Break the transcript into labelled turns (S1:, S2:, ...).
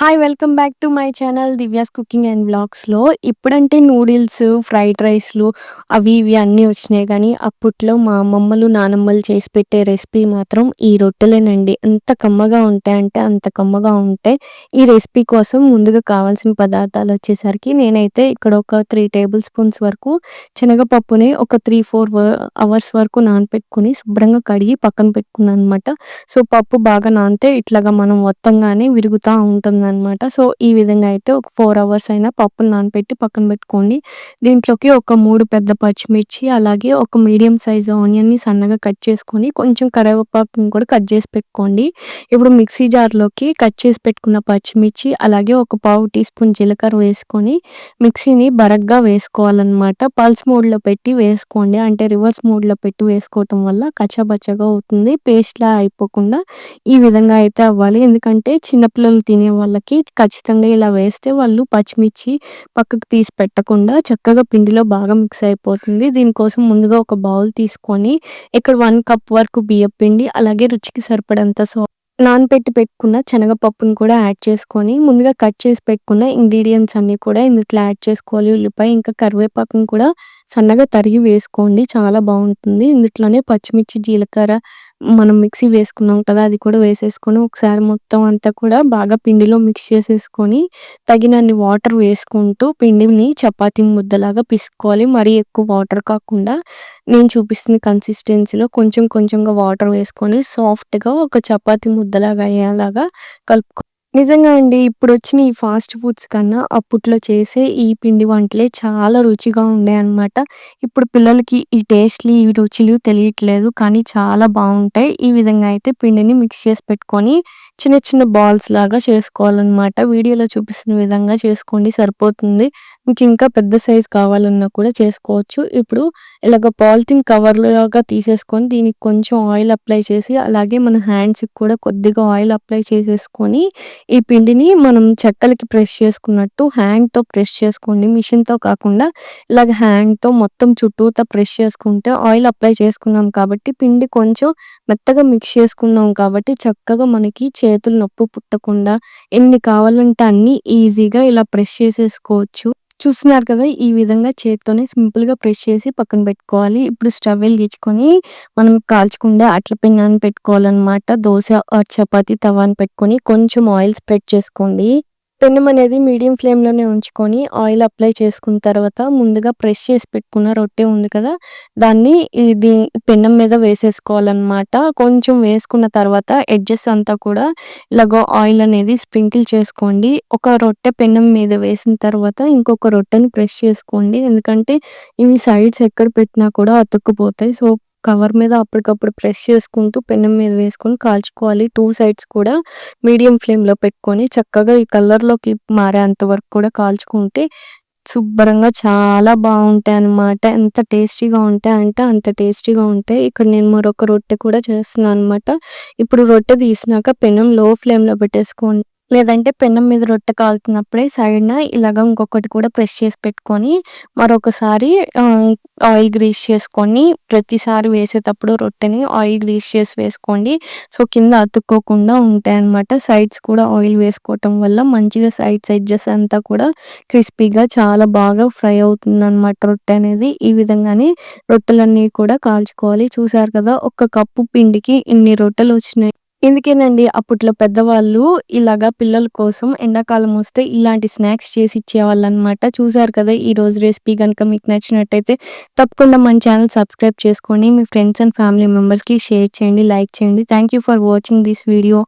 S1: Hi welcome back to my channel Divya's cooking and బ్లాగ్స్లో ఇప్పుడంటే noodles fried రైస్లు అవి ఇవి అన్నీ వచ్చినాయి కానీ అప్పట్లో మా అమ్మమ్మలు నానమ్మలు చేసి పెట్టే రెసిపీ మాత్రం ఈ రొట్టెలేనండి. ఎంత కమ్మగా ఉంటాయంటే అంత కమ్మగా ఉంటాయి ఈ రెసిపీ కోసం ముందుగా కావాల్సిన పదార్థాలు వచ్చేసరికి నేనైతే ఇక్కడ ఒక త్రీ టేబుల్ స్పూన్స్ వరకు శనగపప్పుని ఒక త్రీ ఫోర్ అవర్స్ వరకు నానపెట్టుకుని శుభ్రంగా కడిగి పక్కన పెట్టుకున్నాను అనమాట సో పప్పు బాగా నానితే ఇట్లాగా మనం మొత్తంగానే విరుగుతూ ఉంటుంది అనమాట సో ఈ విధంగా అయితే ఒక ఫోర్ అవర్స్ అయినా పప్పులు నానపెట్టి పక్కన పెట్టుకోండి. దీంట్లోకి ఒక మూడు పెద్ద పచ్చిమిర్చి అలాగే ఒక మీడియం సైజు ఆనియన్ని సన్నగా కట్ చేసుకొని కొంచెం కరివేపాకుని కూడా కట్ చేసి పెట్టుకోండి. ఇప్పుడు మిక్సీ జార్లోకి కట్ చేసి పెట్టుకున్న పచ్చిమిర్చి అలాగే ఒక పావు టీ స్పూన్ జీలకర్ర వేసుకొని మిక్సీని బరగ్గా వేసుకోవాలన్నమాట. పల్స్ మోడ్లో పెట్టి వేసుకోండి. అంటే రివర్స్ మోడ్లో పెట్టి వేసుకోవటం వల్ల కచ్చబచ్చగా అవుతుంది. పేస్ట్లా అయిపోకుండా ఈ విధంగా అయితే అవ్వాలి. ఎందుకంటే చిన్నపిల్లలు తినే వాళ్ళకి ఖచ్చితంగా ఇలా వేస్తే వాళ్ళు పచ్చిమిర్చి పక్కకు తీసి పెట్టకుండా చక్కగా పిండిలో బాగా మిక్స్ అయిపోతుంది. దీనికోసం ముందుగా ఒక బౌల్ తీసుకొని ఇక్కడ వన్ కప్ వరకు బియ్యం పిండి అలాగే రుచికి సరిపడంత సో నానపెట్టి పెట్టుకున్న శనగపప్పును కూడా యాడ్ చేసుకొని ముందుగా కట్ చేసి పెట్టుకున్న ఇంగ్రీడియంట్స్ అన్నీ కూడా ఇందులో యాడ్ చేసుకోవాలి. ఉల్లిపాయ ఇంకా కరివేపాకును కూడా సన్నగా తరిగి వేసుకోండి. చాలా బాగుంటుంది. ఇందులోనే పచ్చిమిర్చి జీలకర్ర మనం మిక్సీ వేసుకున్నాం కదా అది కూడా వేసేసుకొని ఒకసారి మొత్తం అంతా కూడా బాగా పిండిలో మిక్స్ చేసేసుకొని తగినన్ని వాటర్ వేసుకుంటూ పిండిని చపాతీ ముద్దలాగా పిసుకోవాలి. మరీ ఎక్కువ వాటర్ కాకుండా నేను చూపిస్తున్న కన్సిస్టెన్సీలో కొంచెం కొంచెంగా వాటర్ వేసుకొని సాఫ్ట్గా ఒక చపాతీ ముద్దలాగా అయ్యేలాగా కలుపుకో నిజంగా అండి ఇప్పుడు వచ్చిన ఈ ఫాస్ట్ ఫుడ్స్ కన్నా అప్పట్లో చేసే ఈ పిండి వంటలే చాలా రుచిగా అన్నమాట ఇప్పుడు పిల్లలకి ఈ టేస్ట్‌లు, ఈ రుచులు తెలియట్లేదు. కానీ చాలా బాగుంటాయి ఈ విధంగా అయితే పిండిని మిక్స్ చేసి పెట్టుకొని చిన్న చిన్న బాల్స్ లాగా చేసుకోవాలన్నమాట. వీడియోలో చూపిస్తున్న విధంగా చేసుకోండి సరిపోతుంది. మీకు ఇంకా పెద్ద సైజ్ కావాలన్నా కూడా చేసుకోవచ్చు. ఇప్పుడు ఇలాగ పాలిథిన్ కవర్‌లాగా తీసేసుకొని దీనికి కొంచెం ఆయిల్ అప్లై చేసి అలాగే మన హ్యాండ్స్‌కి కూడా కొద్దిగా ఆయిల్ అప్లై చేసేసుకొని ఈ పిండిని మనం చెక్కలకి ప్రెస్ చేసుకున్నట్టు హ్యాండ్‌తో ప్రెస్ చేసుకోండి. మిషన్‌తో కాకుండా ఇలాగ హ్యాండ్‌తో మొత్తం చుట్టూతా ప్రెస్ చేసుకుంటే ఆయిల్ అప్లై చేసుకున్నాం కాబట్టి పిండి కొంచెం మెత్తగా మిక్స్ చేసుకున్నాం కాబట్టి చక్కగా మనకి చేతులు నొప్పి పుట్టకుండా ఎన్ని కావాలంటే అన్ని ఈజీగా ఇలా ప్రెస్ చేసేసుకోవచ్చు. చూస్తున్నారు కదా ఈ విధంగా చేత్తోనే సింపుల్‌గా ప్రెస్ చేసి పక్కన పెట్టుకోవాలి. ఇప్పుడు స్టవ్ వెలిగించుకొని మనం కాల్చకుండా అట్ల పెన్నాన్ని పెట్టుకోవాలన్నమాట. దోస చపాతి తవాన్ని పెట్టుకొని కొంచెం ఆయిల్ స్ప్రెడ్ చేసుకోండి. పెనం అనేది మీడియం ఫ్లేమ్‌లోనే ఉంచుకొని ఆయిల్ అప్లై చేసుకున్న తర్వాత ముందుగా ప్రెస్ చేసి పెట్టుకున్న రొట్టె ఉంది కదా! దాన్ని ఇది పెనం మీద వేసేసుకోవాలన్నమాట. కొంచెం వేసుకున్న తర్వాత ఎడ్జెస్ అంతా కూడా ఇలాగో ఆయిల్ అనేది స్ప్రింకిల్ చేసుకోండి. ఒక రొట్టె పెనం మీద వేసిన తర్వాత ఇంకొక రొట్టెని ప్రెస్ చేసుకోండి. ఎందుకంటే ఇవి సైడ్స్ ఎక్కడ పెట్టినా కూడా అతుక్కుపోతాయి. సో కవర్ మీద అప్పటికప్పుడు ప్రెస్ చేసుకుంటూ పెనం మీద వేసుకొని కాల్చుకోవాలి. టూ సైడ్స్ కూడా మీడియం ఫ్లేమ్‌లో పెట్టుకొని చక్కగా ఈ కలర్‌లోకి మారేంత వరకు కూడా కాల్చుకుంటే శుభ్రంగా చాలా బాగుంటాయి అనమాట ఎంత టేస్టీగా ఉంటాయి అంటే అంత టేస్టీగా ఉంటాయి. ఇక్కడ నేను మరొక రొట్టె కూడా చేస్తున్నాను అనమాట. ఇప్పుడు రొట్టె తీసినాక పెనం లో ఫ్లేమ్‌లో పెట్టేసుకొని లేదంటే పెనం మీద రొట్టె కాలుతున్నప్పుడే సైడ్‌న ఇలాగ ఇంకొకటి కూడా ప్రెస్ చేసి పెట్టుకొని మరొకసారి ఆయిల్ గ్రీస్ చేసుకొని ప్రతిసారి వేసేటప్పుడు రొట్టెని ఆయిల్ గ్రీస్ చేసి వేసుకోండి. సో కింద అతుక్కోకుండా ఉంటాయన్నమాట. సైడ్స్ కూడా ఆయిల్ వేసుకోవటం వల్ల మంచిగా సైడ్స్ ఎడ్జెస్ అంతా కూడా క్రిస్పీగా చాలా బాగా ఫ్రై అవుతుందన్నమాట రొట్టె అనేది. ఈ విధంగానే రొట్టెలన్నీ కూడా కాల్చుకోవాలి. చూసారు కదా! ఒక కప్పు పిండికి ఇన్ని రొట్టెలు వచ్చినాయి. ఇందుకేనండి అప్పట్లో పెద్దవాళ్ళు ఇలాగా పిల్లల కోసం ఎండాకాలం వస్తే ఇలాంటి స్నాక్స్ చేసి ఇచ్చేవాళ్ళనమాట. చూసారు కదా! ఈరోజు రెసిపీ కనుక మీకు నచ్చినట్టయితే తప్పకుండా మన ఛానల్ సబ్స్క్రైబ్ చేసుకొని మీ ఫ్రెండ్స్ అండ్ ఫ్యామిలీ మెంబర్స్‌కి షేర్ చేయండి, లైక్ చేయండి. Thank you for watching this video.